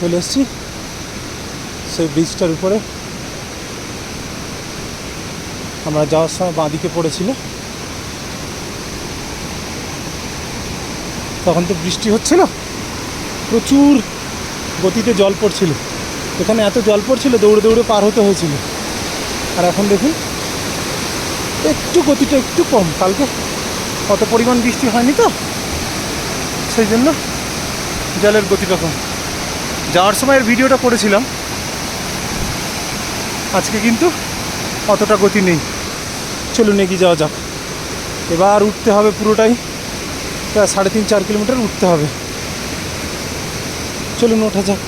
চলে এসেছি। সেই ব্রিজটার উপরে। আমরা যাওয়ার সময় বাঁদিকে পড়েছিল। তখন তো বৃষ্টি হচ্ছিল প্রচুর গতিতে জল পড়ছিল। এখানে এত জল পড়ছিল, দৌড়ে দৌড়ে পার হতে হয়েছিল। আর এখন দেখুন, একটু গতিটা একটু কম। কালকে অত পরিমাণ বৃষ্টি হয়নি তো? সেই জন্য জলের গতিটা কম। যাওয়ার সময় এর ভিডিওটা করেছিলাম। আজকে কিন্তু অতটা গতি নেই। চলুন এগিয়ে যাওয়া যাক। এবার উঠতে হবে পুরোটাই। প্রায় সাড়ে তিন চার কিলোমিটার উঠতে হবে। চলুন ওঠা যাক।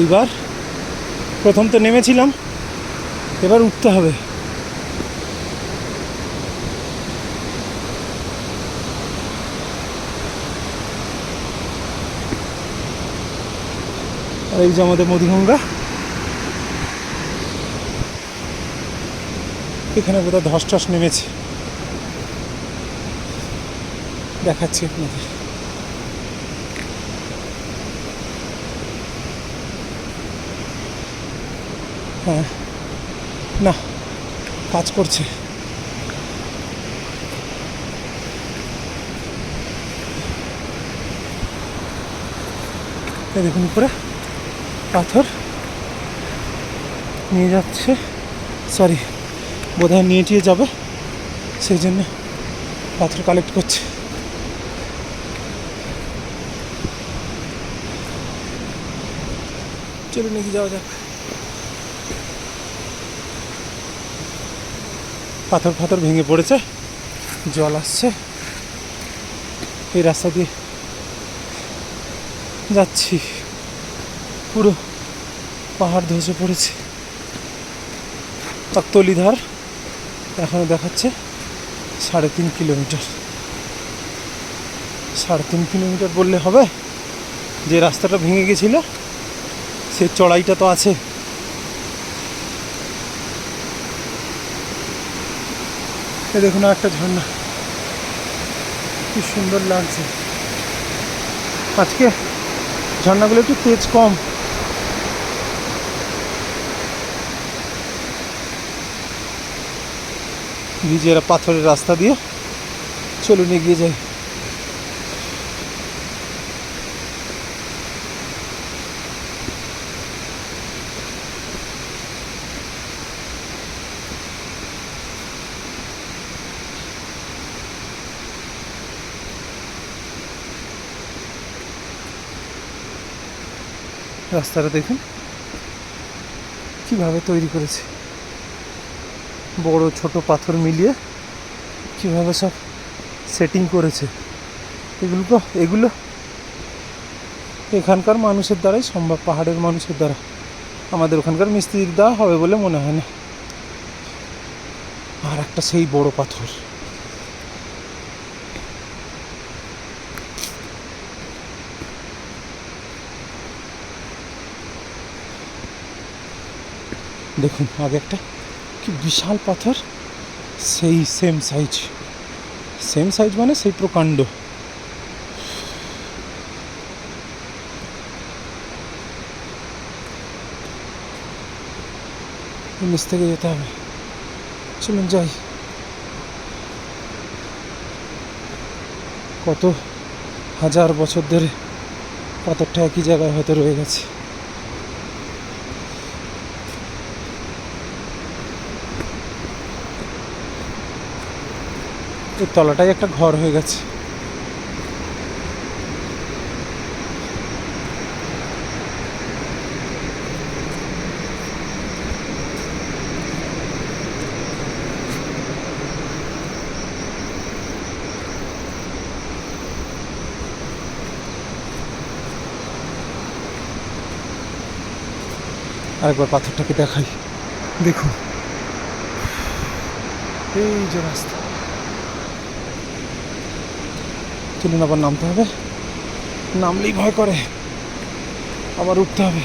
এইবার প্রথম তো নেমেছিলাম, এবার উঠতে হবে। আর এই যে আমাদের মধুগঙ্গা, এখানে বোধহয় ধস টস নেমেছে। দেখাচ্ছি আপনাদের। হ্যাঁ। না, কাজ করছে। দেখুন উপরে, পাথর। নিয়ে যাচ্ছে সরি বোধহয় নিয়ে টিয়ে যাবে, সেই জন্য পাথর কালেক্ট করছে। চলুন, এগিয়ে যাওয়া যাক। পাথর ফাথর ভেঙে পড়েছে। জল আসছে। এই রাস্তা দিয়ে যাচ্ছি। পুরো পাহাড় ধসে পড়েছে। তলিধার এখনও দেখাচ্ছে সাড়ে তিন কিলোমিটার। সাড়ে তিন কিলোমিটার বললে হবে, যে রাস্তাটা ভেঙে গেছিল, সে চড়াইটা তো আছে। দেখুন একটা ঝর্ণা। কি সুন্দর লাগছে। আজকে ঝর্ণাগুলো একটু তেজ কম। ভিজেরা পাথরের রাস্তা দিয়ে চলুন এগিয়ে যাই। রাস্তাটা দেখুন। কীভাবে তৈরি করেছে। বড়, ছোট পাথর মিলিয়ে কীভাবে সব সেটিং করেছে। এগুলো তো, এগুলো এখানকার মানুষের দ্বারাই সম্ভব, পাহাড়ের মানুষের দ্বারা। আমাদের ওখানকার মিস্ত্রির দ্বারা হবে বলে মনে হয় না। আর একটা সেই বড় পাথর। দেখুন, আগে একটা। কি বিশাল পাথর। সেই সেম সাইজ সেম সাইজ মানে সেই প্রকাণ্ড। নিচ থেকে যেতে হবে। চলুন যাই। কত হাজার বছর ধরে পাথরটা একই জায়গায় হয়তো রয়ে গেছে। এই তলাটাই একটা ঘর হয়ে গেছে। আরেকবার পাথরটাকে দেখাই। দেখুন। এই যে রাস্তা। চলুন আবার নামতে হবে। নামলেই ভয় করে। আবার উঠতে হবে।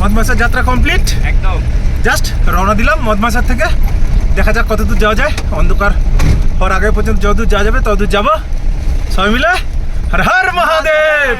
মদমাসার যাত্রা কমপ্লিট? একদম। জাস্ট রওনা দিলাম মদমাসার থেকে। দেখা যাক কত দূর যাওয়া যায়। অন্ধকার হওয়ার আগে পর্যন্ত যতদূর যাওয়া যাবে ততদূর যাব। সবাই মিলে হর হর মহাদেব!